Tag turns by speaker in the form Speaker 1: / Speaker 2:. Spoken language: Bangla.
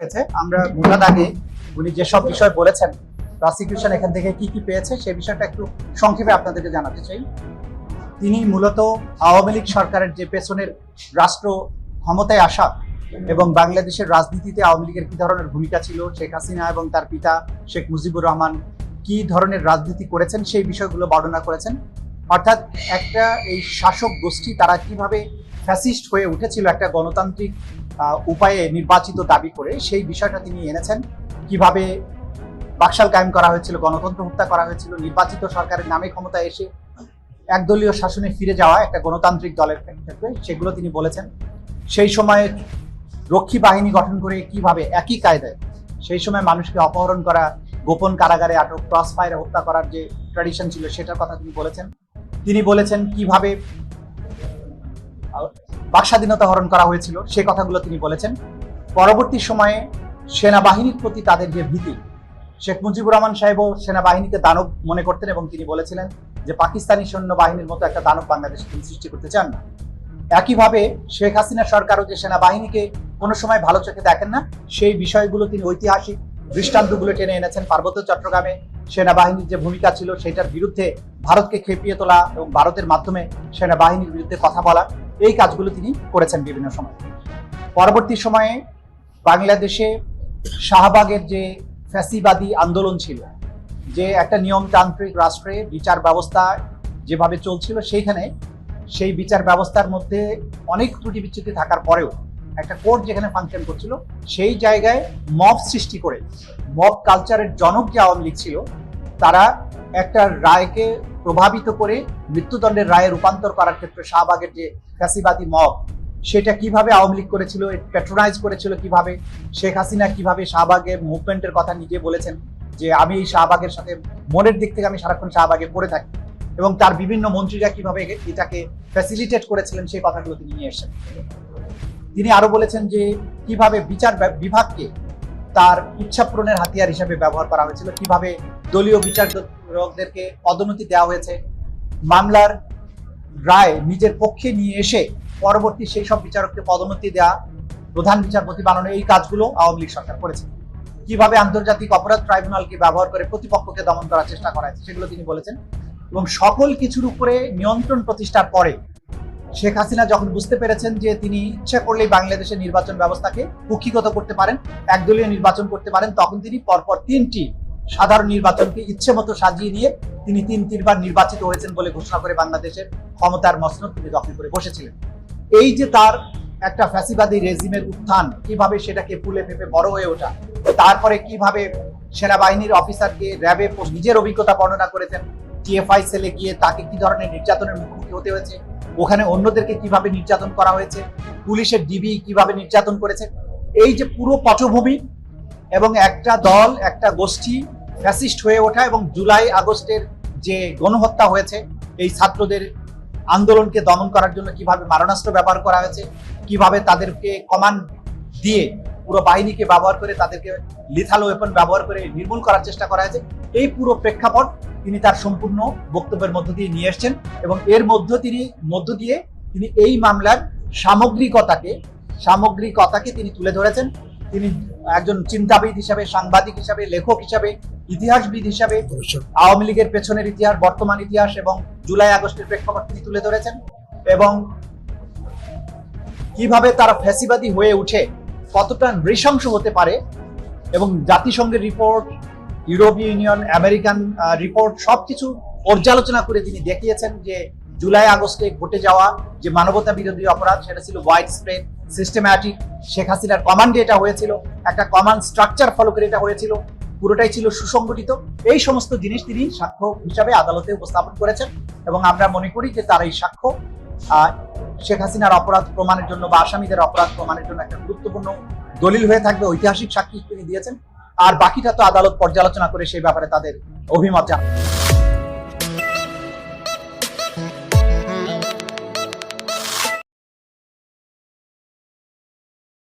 Speaker 1: পেয়েছে। আমরা মুরাদ আগে উনি যেসব বিষয় বলেছেন প্রসিকিউশন এখান থেকে কি কি পেয়েছে সেই বিষয়টা একটু সংক্ষেপে আপনাদেরকে জানাতে চাই। তিনি মূলত আওয়ামী লীগ সরকারের যে পেছনের রাষ্ট্র ক্ষমতায় আসা এবং বাংলাদেশের রাজনীতিতে আওয়ামী লীগের কি ধরনের ভূমিকা ছিল, শেখ হাসিনা এবং তার পিতা শেখ মুজিবুর রহমান কি ধরনের রাজনীতি করেছেন, সেই বিষয়গুলো বর্ণনা করেছেন। অর্থাৎ একটা এই শাসক গোষ্ঠী তারা কীভাবে ফ্যাসিস্ট হয়ে উঠেছিল একটা গণতান্ত্রিক উপায়ে নির্বাচিত দাবি করে, সেই বিষয়টা তিনি এনেছেন। কীভাবে বাকশাল কায়েম করা হয়েছিল, গণতন্ত্র হত্যা করা হয়েছিল, নির্বাচিত সরকারের নামে ক্ষমতায় এসে একদলীয় শাসনে ফিরে যাওয়া একটা গণতান্ত্রিক দলের ক্ষেত্রে, সেগুলো তিনি বলেছেন। সেই সময়ে রক্ষী বাহিনী গঠন করে কীভাবে একই কায়দায়, সেই সময় মানুষকে অপহরণ করা, গোপন কারাগারে আটক ক্রস ফায়ারে হত্যা করার যে ট্র্যাডিশন ছিল, সেটার কথা তিনি বলেছেন। তিনি বলেছেন কীভাবে বাকস্বাধীনতা হরণ করা হয়েছিল, সে কথাগুলো তিনি বলেছেন। পরবর্তী সময়ে সেনাবাহিনীর প্রতি তাদের যে ভীতি, শেখ মুজিবুর রহমান সাহেবও সেনাবাহিনীকে দানব মনে করতেন এবং তিনি বলেছিলেন যে পাকিস্তানি সৈন্যবাহিনীর মতো একটা দানব বাংলাদেশে তিনি সৃষ্টি করতে চান না। একইভাবে শেখ হাসিনা সরকারও যে সেনাবাহিনীকে কোনো সময় ভালো চোখে দেখেন না, সেই বিষয়গুলো তিনি ঐতিহাসিক দৃষ্টান্তগুলো টেনে এনেছেন। পার্বত্য চট্টগ্রামে সেনাবাহিনীর যে ভূমিকা ছিল সেটার বিরুদ্ধে ভারতকে খেপিয়ে তোলা এবং ভারতের মাধ্যমে সেনাবাহিনীর বিরুদ্ধে কথা বলা, এই কাজগুলো তিনি করেছেন বিভিন্ন সময়। পরবর্তী সময়ে বাংলাদেশে শাহবাগের যে ফ্যাসিবাদী আন্দোলন ছিল, যে একটা নিয়মতান্ত্রিক রাষ্ট্রে বিচার ব্যবস্থা যেভাবে চলছিল সেইখানে সেই বিচার ব্যবস্থার মধ্যে অনেক ত্রুটি বিচ্যুতি থাকার পরেও একটা কোর্ট যেখানে ফাংশন করছিল, সেই জায়গায় মব সৃষ্টি করে মব কালচারের জনক যে আওয়ামী লীগ ছিল তারা একটা রায়কে প্রভাবিত করে মৃত্যুদণ্ডের রায়ে রূপান্তর করার ক্ষেত্রে শাহবাগের যে ফ্যাসিবাদী মব, সেটা কীভাবে আওয়ামী লীগ করেছিল প্যাট্রোনাইজ করেছিল কীভাবে, শেখ হাসিনা কীভাবে শাহবাগের মুভমেন্টের কথা নিজে বলেছেন যে আমি এই শাহবাগের সাথে মনের দিক থেকে আমি সারাক্ষণ শাহবাগে পড়ে থাকি এবং তার বিভিন্ন মন্ত্রীরা কীভাবে এটাকে ফ্যাসিলিটেট করেছিলেন সেই কথাগুলো তিনি নিয়ে এসেছেন। তিনি আরও বলেছেন যে কীভাবে বিচার বিভাগকে তার ইচ্ছা পূরণের হাতিয়ার হিসেবে ব্যবহার করা হয়েছিল। কীভাবে দলীয় বিচারকদেরকে পদোন্নতি দেওয়া হয়েছে, মামলার রায় নিজের পক্ষে নিয়ে এসে পরবর্তী সেই সব বিচারককে পদোন্নতি দেওয়া প্রধান বিচারপতি বানানো এই কাজগুলো আওয়ামী লীগ সরকার করেছে। কীভাবে আন্তর্জাতিক অপরাধ ট্রাইব্যুনালকে ব্যবহার করে প্রতিপক্ষকে দমন করার চেষ্টা করা হয়েছে, সেগুলো তিনি বলেছেন। এবং সকল কিছুর উপরে নিয়ন্ত্রণ প্রতিষ্ঠার পরে শেখ হাসিনা যখন বুঝতে পেরেছেন যে তিনি ইচ্ছা করলেই বাংলাদেশের নির্বাচন ব্যবস্থাকে কুক্ষিগত করতে পারেন, একদলীয় নির্বাচন করতে পারেন, তখন তিনি পরপর তিনটি সাধারণ নির্বাচনকে ইচ্ছে মতো সাজিয়ে নিয়ে তিনি তিন, তিনবার নির্বাচিত হয়েছেন বলে ঘোষণা করে বাংলাদেশের ক্ষমতার মসনদ তিনি দখল করে বসেছিলেন। এই যে তার একটা ফ্যাসিবাদী রেজিমের উত্থান, কীভাবে সেটাকে ফুলে ফেপে বড় হয়ে ওঠা, তারপরে কীভাবে সেনাবাহিনীর অফিসারকে র্যাবে নিজের অভিজ্ঞতা বর্ণনা করেছেন, টিএফআই সেলে গিয়ে তাকে কি ধরনের নির্যাতনের মুখোমুখি হতে হয়েছে ওখানে অন্যদেরকে কীভাবে নির্যাতন করা হয়েছে, পুলিশের ডিবি কীভাবে নির্যাতন করেছে, এই যে পুরো পটভূমি এবং একটা দল, একটা গোষ্ঠী ফ্যাসিস্ট হয়ে ওঠা এবং জুলাই আগস্টের যে গণহত্যা হয়েছে, এই ছাত্রদের আন্দোলনকে দমন করার জন্য কীভাবে মারণাস্ত্র ব্যবহার করা হয়েছে, কীভাবে তাদেরকে কমান্ড দিয়ে পুরো বাহিনীকে ব্যবহার করে তাদেরকে লিথাল ওয়েপন ব্যবহার করে নির্মূল করার চেষ্টা করা হয়েছে, এই পুরো প্রেক্ষাপট তিনি তার সম্পূর্ণ বক্তব্যের মধ্য দিয়ে নিয়ে এসছেন এবং এর মধ্য তিনি মধ্য দিয়ে তিনি এই মামলার সামগ্রিকতাকে সামগ্রিকতাকে তিনি তুলে ধরেছেন। তিনি একজন চিন্তাবিদ হিসাবে সাংবাদিক হিসাবে লেখক হিসাবে ইতিহাসবিদ হিসাবে আওয়ামী লীগের পেছনের ইতিহাস বর্তমান ইতিহাস এবং জুলাই আগস্টের প্রেক্ষাপট তিনি তুলে ধরেছেন এবং কীভাবে তারা ফ্যাসিবাদী হয়ে উঠে কতটা নৃশংস হতে পারে এবং জাতিসংঘের রিপোর্ট ইউরোপীয় ইউনিয়ন, আমেরিকান রিপোর্ট সবকিছু পর্যালোচনা করে তিনি দেখিয়েছেন যে জুলাই আগস্টে ঘটে যাওয়া যে মানবতা বিরোধী অপরাধ, সেটা ছিল ওয়াইড স্প্রেড সিস্টেম্যাটিক শেখ হাসিনার কমান্ডে এটা হয়েছিল, একটা কমান্ড স্ট্রাকচার ফলো করে এটা হয়েছিল, পুরোটাই ছিল সুসংগঠিত। এই সমস্ত জিনিস তিনি সাক্ষ্য হিসাবে আদালতে উপস্থাপন করেছেন এবং আমরা মনে করি যে তার এই সাক্ষ্য শেখ হাসিনার অপরাধ প্রমাণের জন্য বা আসামিদের অপরাধ প্রমাণের জন্য একটা গুরুত্বপূর্ণ দলিল হয়ে থাকবে, ঐতিহাসিক সাক্ষী তিনি দিয়েছেন। আর বাকিটা তো আদালত পর্যালোচনা করে সেই ব্যাপারে তাদের অভিমত জানাবে